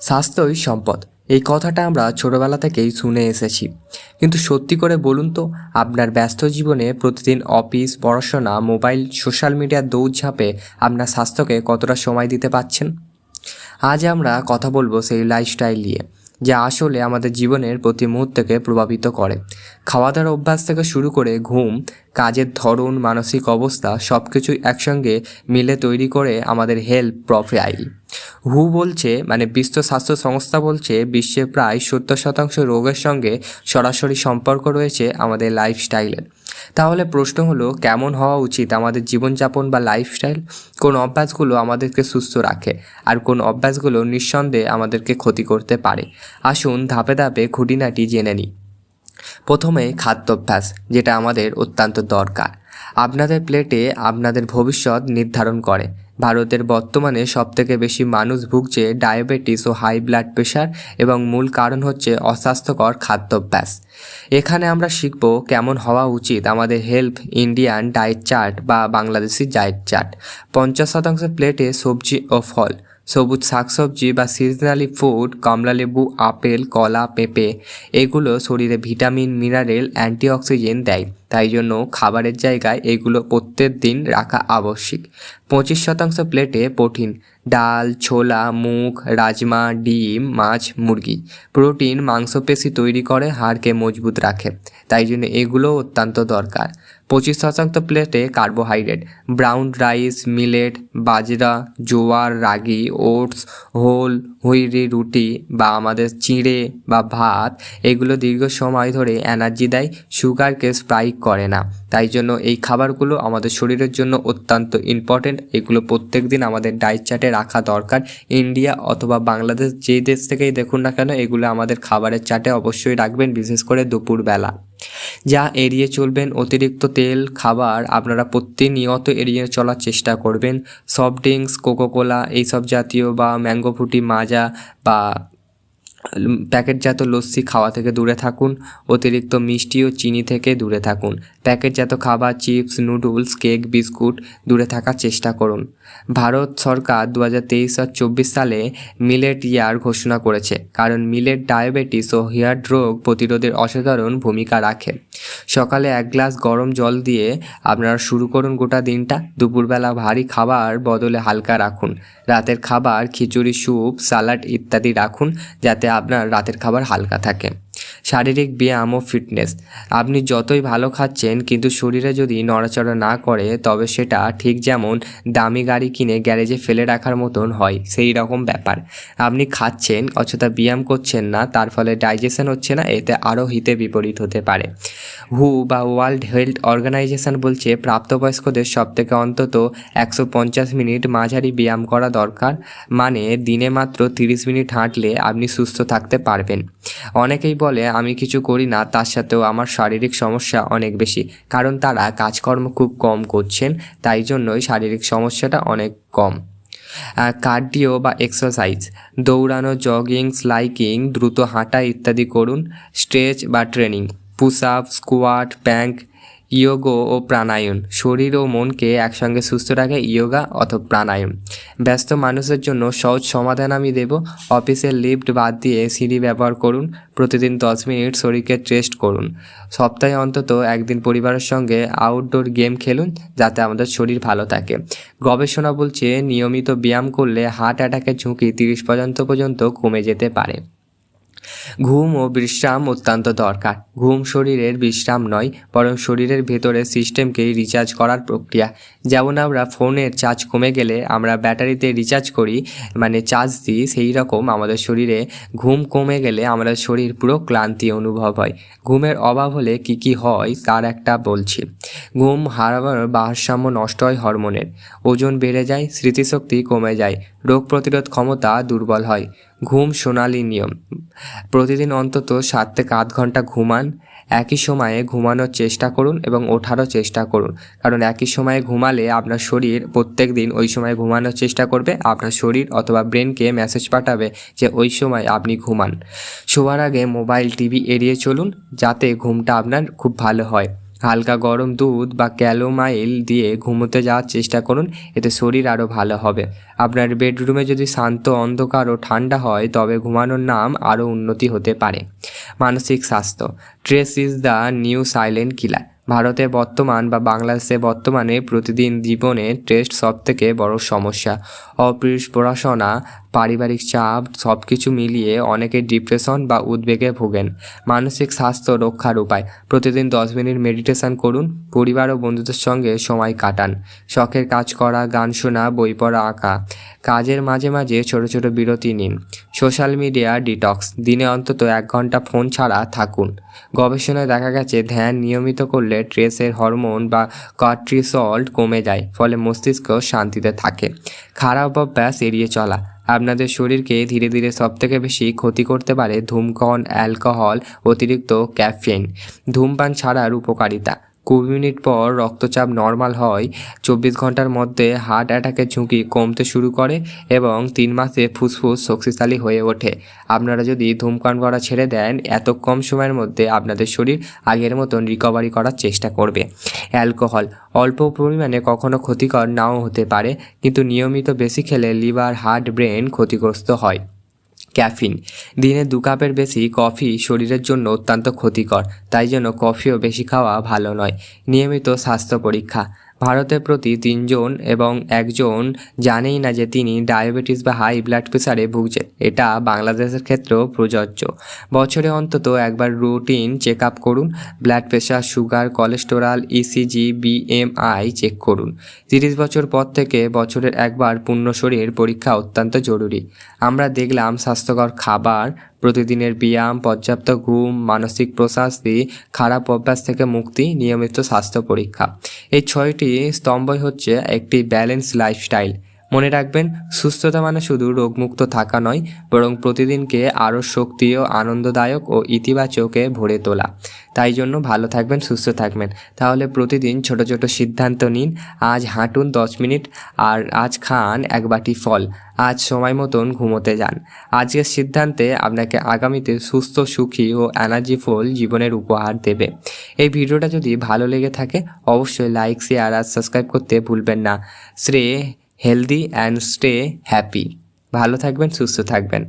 স্বাস্থ্যই সম্পদ। এই কথাটা আমরা ছোটবেলা থেকেই শুনে এসেছি। কিন্তু সত্যি করে বলুন তো, আপনার ব্যস্ত জীবনে প্রতিদিন অফিস, পড়াশোনা, মোবাইল, সোশ্যাল মিডিয়ার দৌড়ঝাঁপে আপনার স্বাস্থ্যকে কতটা সময় দিতে পারছেন আজ আমরা কথা বলব সেই লাইফস্টাইল নিয়ে, যা আসলে আমাদের জীবনের প্রতি মুহূর্তকে প্রভাবিত করে। খাওয়া দাওয়ার অভ্যাস থেকে শুরু করে ঘুম, কাজের ধরন, মানসিক অবস্থা সব কিছুই একসঙ্গে মিলে তৈরি করে আমাদের হেলথ প্রোফাইল হু বলছে মানে বিশ্ব স্বাস্থ্য সংস্থা বলছে, বিশ্বে প্রায় সত্তর শতাংশ রোগের সঙ্গে সরাসরি সম্পর্ক রয়েছে আমাদের লাইফস্টাইলের তাহলে প্রশ্ন হলো, কেমন হওয়া উচিত আমাদের জীবনযাপন বা লাইফস্টাইল কোন অভ্যাসগুলো আমাদেরকে সুস্থ রাখে আর কোন অভ্যাসগুলো নিঃসন্দেহে আমাদেরকে ক্ষতি করতে পারে? আসুন ধাপে ধাপে খুঁটিনাটি জেনে নিই। প্রথমে খাদ্যাভ্যাস, যেটা আমাদের অত্যন্ত দরকার। আপনাদের প্লেটে আপনাদের ভবিষ্যৎ নির্ধারণ করে। ভারতের বর্তমানে সবথেকে বেশি মানুষ ভুগছে ডায়াবেটিস ও হাই ব্লাড প্রেশার এবং মূল কারণ হচ্ছে অস্বাস্থ্যকর খাদ্যাভ্যাস। এখানে আমরা শিখব কেমন হওয়া উচিত আমাদের হেল্প ইন্ডিয়ান ডায়েট চার্ট বা বাংলাদেশি ডায়েট চার্ট। পঞ্চাশ শতাংশ প্লেটে সবজি ও ফল, সবুজ শাকসবজি বা সিজনালি ফুড কমলালেবু আপেল, কলা, পেঁপে, এগুলো শরীরে ভিটামিন, মিনারেল অ্যান্টিঅক্সিজেন দেয়। তাই জন্য খাবারের জায়গায় এগুলো প্রত্যেক দিন রাখা আবশ্যিক। পঁচিশ শতাংশ প্লেটে প্রোটিন, ডাল, ছোলা, মুগ, রাজমা, ডিম, মাছ, মুরগি। প্রোটিন মাংসপেশি তৈরি করে হাড়কে মজবুত রাখে, তাই জন্য এগুলো অত্যন্ত দরকার। পঁচিশ শতাংশ প্লেটে কার্বোহাইড্রেট, ব্রাউন রাইস, মিলেট, বাজরা, জোয়ার, রাগি, ওটস, হোল, হুইরি, রুটি বা আমাদের চিঁড়ে বা ভাত, এগুলো দীর্ঘ সময় ধরে এনার্জি দেয়, সুগারকে স্পাইক করে না। তাই জন্য এই খাবারগুলো আমাদের শরীরের জন্য অত্যন্ত ইম্পর্টেন্ট এগুলো প্রত্যেক দিন আমাদের ডায়েট চার্টে রাখা দরকার। ইন্ডিয়া অথবা বাংলাদেশ যেই দেশ থেকেই দেখুন না কেন, এগুলো আমাদের খাবারের চার্টে অবশ্যই রাখবেন, বিশেষ করে দুপুরবেলা। যা এড়িয়ে চলবেন, অতিরিক্ত তেল, খাবার আপনারা প্রতিনিয়ত এড়িয়ে চলার চেষ্টা করবেন। সফট ড্রিঙ্কস কোকোকোলা এইসব জাতীয় বা ম্যাঙ্গো ফুটি মাজা বা প্যাকেটজাত লস্যি খাওয়া থেকে দূরে থাকুন, অতিরিক্ত মিষ্টি ও চিনি থেকে দূরে থাকুন। প্যাকেটজাত খাবার, চিপস, নুডলস, কেক, বিস্কুট দূরে থাকার চেষ্টা করুন। ভারত সরকার দু হাজার তেইশ আর চব্বিশ সালে মিলেট ইয়ার ঘোষণা করেছে, কারণ মিলেট ডায়াবেটিস ও হেয়ার রোগ প্রতিরোধের অসাধারণ ভূমিকা রাখে। সকালে এক গ্লাস গরম জল দিয়ে আপনারা শুরু করুন গোটা দিনটা। দুপুরবেলা ভারী খাবার বদলে হালকা রাখুন। রাতের খাবার, খিচুড়ি, স্যুপ, সালাড ইত্যাদি রাখুন যাতে আপনার রাতের খাবার হালকা থাকে। শারীরিক ব্যায়াম ও ফিটনেস। আপনি যতই ভালো খাচ্ছেন কিন্তু শরীরে যদি নড়াচড়া না করে তবে সেটা ঠিক যেমন দামি গাড়ি কিনে গ্যারেজে ফেলে রাখার মতন হয়, সেই রকম ব্যাপার। আপনি খাচ্ছেন অযথা ব্যায়াম করছেন না, তার ফলে ডাইজেশন হচ্ছে না, এতে আরও হিতে বিপরীত হতে পারে। হু বা ওয়ার্ল্ড হেলথ অর্গানাইজেশন বলছে, প্রাপ্তবয়স্কদের সবথেকে অন্তত একশো পঞ্চাশ মিনিট মাঝারি ব্যায়াম করা দরকার। মানে দিনে মাত্র তিরিশ মিনিট হাঁটলে আপনি সুস্থ থাকতে পারবেন। অনেকেই বলে, আমি কিছু করি না, তার সাথেও আমার শারীরিক সমস্যা অনেক বেশি। কারণ তারা কাজকর্ম খুব কম করছেন, তাই জন্যই শারীরিক সমস্যাটা অনেক কম। কার্ডিও বা এক্সারসাইজ, দৌড়ানো জগিং স্লাইকিং দ্রুত হাঁটা ইত্যাদি করুন, স্ট্রেচ বা training. Push up squat, plank, ইয়োগো ও প্রাণায়াম। শরীর ও মনকে একসঙ্গে সুস্থ রাখে ইয়োগা অথবা প্রাণায়াম। ব্যস্ত মানুষের জন্য সহজ সমাধান আমি দেব। অফিসের লিফট বাদ দিয়ে সিঁড়ি ব্যবহার করুন। প্রতিদিন দশ মিনিট শরীরকে টেস্ট করুন। সপ্তাহে অন্তত একদিন পরিবারের সঙ্গে আউটডোর গেম খেলুন যাতে আমাদের শরীর ভালো থাকে। গবেষণা বলছে নিয়মিত ব্যায়াম করলে হার্ট অ্যাটাকের ঝুঁকি তিরিশ পর্যন্ত পর্যন্ত কমে যেতে পারে। ঘুম ও বিশ্রাম অত্যন্ত দরকার। ঘুম শরীরের বিশ্রাম নয়, বরং শরীরের ভেতরের সিস্টেমকেই রিচার্জ করার প্রক্রিয়া। যেমন আমরা ফোনের চার্জ কমে গেলে আমরা ব্যাটারিতে রিচার্জ করি মানে চার্জ দিই, সেই রকম আমাদের শরীরে ঘুম কমে গেলে আমাদের শরীর পুরো ক্লান্তি অনুভব হয়। ঘুমের অভাব হলে কি কি হয়, তার একটা বলছি। ঘুম হারাবার ভারসাম্য নষ্ট হয় হরমোনের। ওজন বেড়ে যায়, স্মৃতিশক্তি কমে যায়, রোগ প্রতিরোধ ক্ষমতা দুর্বল হয়। ঘুম সোনালি নিয়ম। প্রতিদিন অন্তত সাত থেকে আধ ঘণ্টা ঘুমান। একই সময়ে ঘুমানোর চেষ্টা করুন এবং ওঠারও চেষ্টা করুন। কারণ একই সময়ে ঘুমালে আপনার শরীর প্রত্যেক দিন ওই সময় ঘুমানোর চেষ্টা করবে, আপনার শরীর অথবা ব্রেনকে মেসেজ পাঠাবে যে ওই সময় আপনি ঘুমান। শোয়ার আগে মোবাইল টিভি এড়িয়ে চলুন, যাতে ঘুমটা আপনার খুব ভালো হয়। হালকা গরম দুধ বা ক্যালোমাইল দিয়ে ঘুমোতে যাওয়ার চেষ্টা করুন, এতে শরীর আরও ভালো হবে। আপনার বেডরুমে যদি শান্ত অন্ধকার ও ঠান্ডা হয়, তবে ঘুমানোর নাম আরও উন্নতি হতে পারে। মানসিক স্বাস্থ্য। Stress is the new silent killer ভারতে বর্তমান বা বাংলাদেশে বর্তমানে প্রতিদিন জীবনে টেস্ট সব থেকে বড় সমস্যা। অপ্রিয় পড়াশোনা পারিবারিক চাপ সব কিছু মিলিয়ে অনেকে ডিপ্রেশন বা উদ্বেগে ভোগেন। মানসিক স্বাস্থ্য রক্ষার উপায়। প্রতিদিন দশ মিনিট মেডিটেশন করুন, পরিবার ও বন্ধুদের সঙ্গে সময় কাটান। শখের কাজ করা, গান শোনা, বই পড়া, আঁকা। কাজের মাঝে মাঝে ছোট ছোট বিরতি নিন। Social media detox. দিনে অন্তত এক ঘণ্টা ফোন ছাড়া থাকুন। গবেষণায় দেখা গেছে, ধ্যান নিয়মিত করলে ট্রেসের হরমোন বা কর্টিসল কমে যায়, ফলে মস্তিষ্ক শান্তিতে থাকে। খারাপ অভ্যাস এড়িয়ে চলা। আপনাদের শরীরকে ধীরে ধীরে সবথেকে বেশি ক্ষতি করতে পারে ধূমকন, অ্যালকোহল, অতিরিক্ত ক্যাফেন ধূমপান ছাড়ার উপকারিতা। কুড়ি মিনিট পর রক্তচাপ নর্মাল হয়, চব্বিশ ঘণ্টার মধ্যে হার্ট অ্যাটাকের ঝুঁকি কমতে শুরু করে এবং তিন মাসে ফুসফুস শক্তিশালী হয়ে ওঠে। আপনারা যদি ধূমপান করা ছেড়ে দেন, এত কম সময়ের মধ্যে আপনাদের শরীর আগের মতন রিকভারি করার চেষ্টা করবে। অ্যালকোহল, অল্প পরিমাণে কখনো ক্ষতিকর নাও হতে পারে, কিন্তু নিয়মিত বেশি খেলে লিভার, হার্ট, ব্রেন ক্ষতিগ্রস্ত হয়। ক্যাফিন। দিনে দু কাপের বেশি কফি শরীরের জন্য অত্যন্ত ক্ষতিকর, তাই জন্য কফিও বেশি খাওয়া ভালো নয়। নিয়মিত স্বাস্থ্য পরীক্ষা। ভারতের প্রতি তিনজন এবং একজন জানেই না যে তিনি ডায়াবেটিস বা হাই ব্লাড প্রেশারে ভুগছেন। এটা বাংলাদেশের ক্ষেত্রেও প্রযোজ্য। বছরে অন্তত একবার রুটিন চেক আপ করুন। Blood pressure sugar, cholesterol ECG BMI check করুন। তিরিশ বছর পর থেকে বছরের একবার পূর্ণ শরীর পরীক্ষা অত্যন্ত জরুরি। আমরা দেখলাম স্বাস্থ্যকর খাবার প্রতিদিনের ব্যায়াম, পর্যাপ্ত ঘুম, মানসিক প্রশান্তি, খারাপ অভ্যাস থেকে মুক্তি, নিয়মিত স্বাস্থ্য পরীক্ষা। এই ছয়টি স্তম্ভই হচ্ছে একটি ব্যালেন্স লাইফস্টাইল মনে রাখবেন, সুস্থতা মানে শুধু রোগমুক্ত থাকা নয়, বরং প্রতিদিনকে আরও শক্তি ও আনন্দদায়ক ও ইতিবাচকে ভরে তোলা। তাই জন্য ভালো থাকবেন, সুস্থ থাকবেন। তাহলে প্রতিদিন ছোট ছোট সিদ্ধান্ত নিন। আজ হাঁটুন দশ মিনিট আর আজ খান এক বাটি ফল। আজ সময় মতন ঘুমোতে যান। আজকের সিদ্ধান্তে আপনাকে আগামীতে সুস্থ, সুখী ও এনার্জিফুল জীবনের উপহার দেবে। এই ভিডিওটা যদি ভালো লেগে থাকে, অবশ্যই লাইক শেয়ার আর সাবস্ক্রাইব করতে ভুলবেন না। Stay healthy and stay happy ভালো থাকবেন, সুস্থ থাকবেন।